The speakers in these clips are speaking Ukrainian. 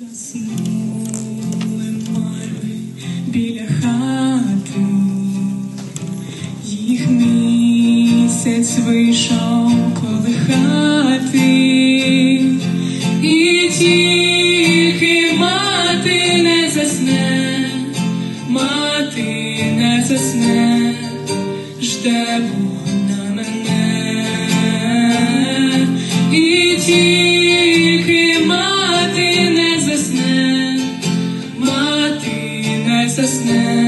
Заснули хмари біля хати, їх місяць вийшов колихати, і тільки мати не засне, мати не засне, жде. us now.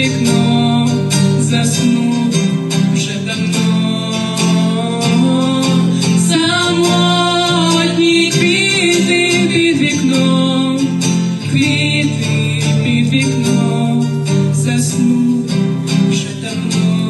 вікно заснув вже давно, самотні квіти під вікном, квіти під вікном заснув вже давно.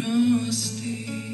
trusted.